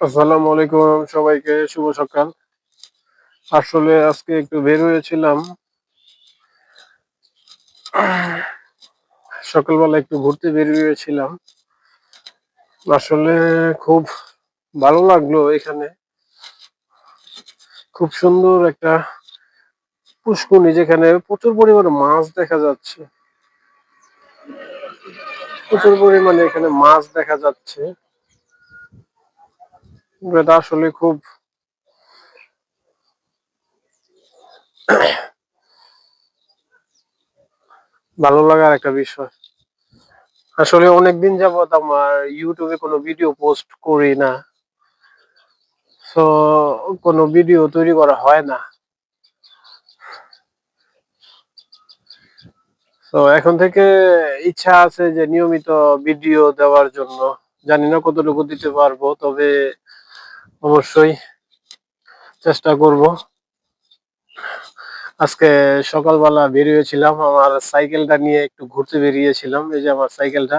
আসসালামু আলাইকুম সবাইকে, শুভ সকাল। আসলে আজকে একটু বের হয়েছিলাম। সকালবেলা একটু ঘুরতে বের হয়েছিলাম। আসলে খুব ভালো লাগল এখানে। খুব সুন্দর একটা পুষ্কুনি যেখানে প্রচুর পরিমাণে মাছ দেখা যাচ্ছে। প্রচুর পরিমাণে এখানে মাছ দেখা যাচ্ছে। আসলে খুব ভালো লাগার একটা বিষয়। আসলে অনেকদিন যাবত আমার ইউটিউবে কোনো ভিডিও পোস্ট করি না। তো কোনো ভিডিও তৈরি করা হয় না। তো এখন থেকে ইচ্ছা আছে যে নিয়মিত ভিডিও দেওয়ার জন্য। জানি না কতটুকু দিতে পারব, তবে অবশ্যই চেষ্টা করব। আজকে সকালবেলা বেরিয়েছিলাম, আমার সাইকেলটা নিয়ে একটু ঘুরতে বেরিয়েছিলাম। এই যে আমার সাইকেলটা।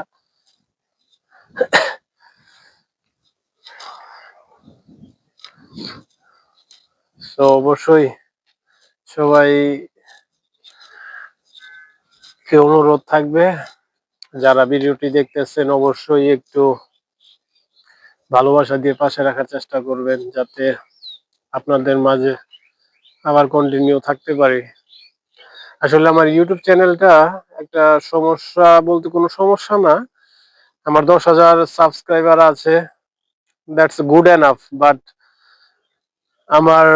তো অবশ্যই সবাই কে অনুরোধ থাকবে, যারা ভিডিওটি দেখতেছেন অবশ্যই একটু ভালোবাসা দিয়ে পাশে রাখার চেষ্টা করবেন যাতে আপনাদের মাঝে আবার কন্টিনিউ থাকতে পারি। আসলে আমার ইউটিউব চ্যানেলটা একটা সমস্যা বলতে কোনো সমস্যা না। আমার দশ হাজার সাবস্ক্রাইবার আছে। দ্যাটস গুড এনাফ বাট আমার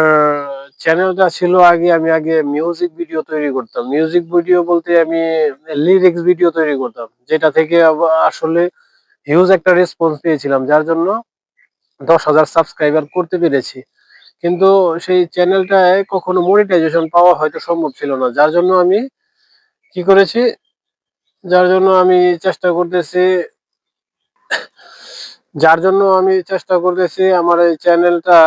চ্যানেলটা ছিল আগে আমি আগে মিউজিক ভিডিও তৈরি করতাম। মিউজিক ভিডিও বলতে আমি লিরিক্স ভিডিও তৈরি করতাম, যেটা থেকে আসলে হিউজ একটা রেসপন্স পেয়েছিলাম, যার জন্য দশ হাজার সাবস্ক্রাইবার করতে পেরেছি। কিন্তু সেই চ্যানেলটায় কখনো মনিটাইজেশন পাওয়া হয়তো সম্ভব ছিল না। যার জন্য আমি কি করেছি? যার জন্য আমি চেষ্টা করতেছি, যার জন্য আমি চেষ্টা করতেছি আমার এই চ্যানেলটা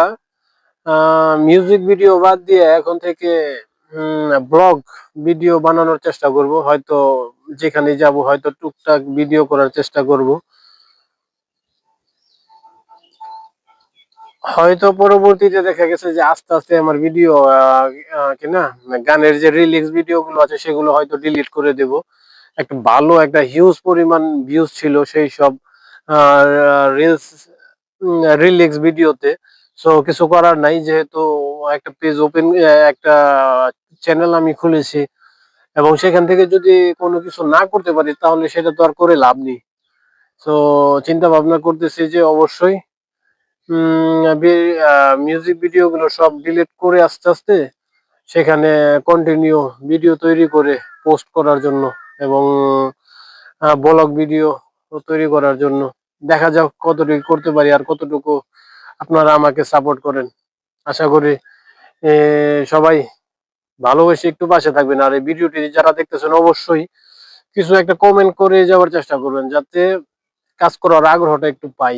মিউজিক ভিডিও বাদ দিয়ে এখন থেকে ব্লগ ভিডিও বানানোর চেষ্টা করব। হয়তো যেখানে যাব, হয়তো টুকটাক ভিডিও করার চেষ্টা করব। হয়তো পরবর্তীতে দেখা গেছে যে আস্তে আস্তে আমার ভিডিও কিনা গানের যে রিলিক্স ভিডিও গুলো আছে সেগুলো হয়তো ডিলিট করে দেব। একটা ভালো, একটা হিউজ পরিমাণ ভিউজ ছিল সেই সব রিলস রিলিক্স ভিডিওতে সো কিছু করার নাই, যেহেতু একটা পেজ ওপেন একটা চ্যানেল আমি খুলেছি। এবং সেখান থেকে যদি কোনো কিছু না করতে পারি, তাহলে সেটা তো আর করে লাভ নেই। তো চিন্তা ভাবনা করতেছি যে অবশ্যই মিউজিক ভিডিওগুলো সব ডিলিট করে আস্তে আস্তে সেখানে কন্টিনিউ ভিডিও তৈরি করে পোস্ট করার জন্য এবং ব্লগ ভিডিও তৈরি করার জন্য। দেখা যাক কতটুকু করতে পারি আর কতটুকু আপনারা আমাকে সাপোর্ট করেন। আশা করি সবাই ভালোবেসে একটু পাশে থাকবেন। আর এই ভিডিওটি যারা দেখতেছেন অবশ্যই কিছু একটা কমেন্ট করে যাওয়ার চেষ্টা করবেন যাতে কাজ করার আগ্রহটা একটু পাই।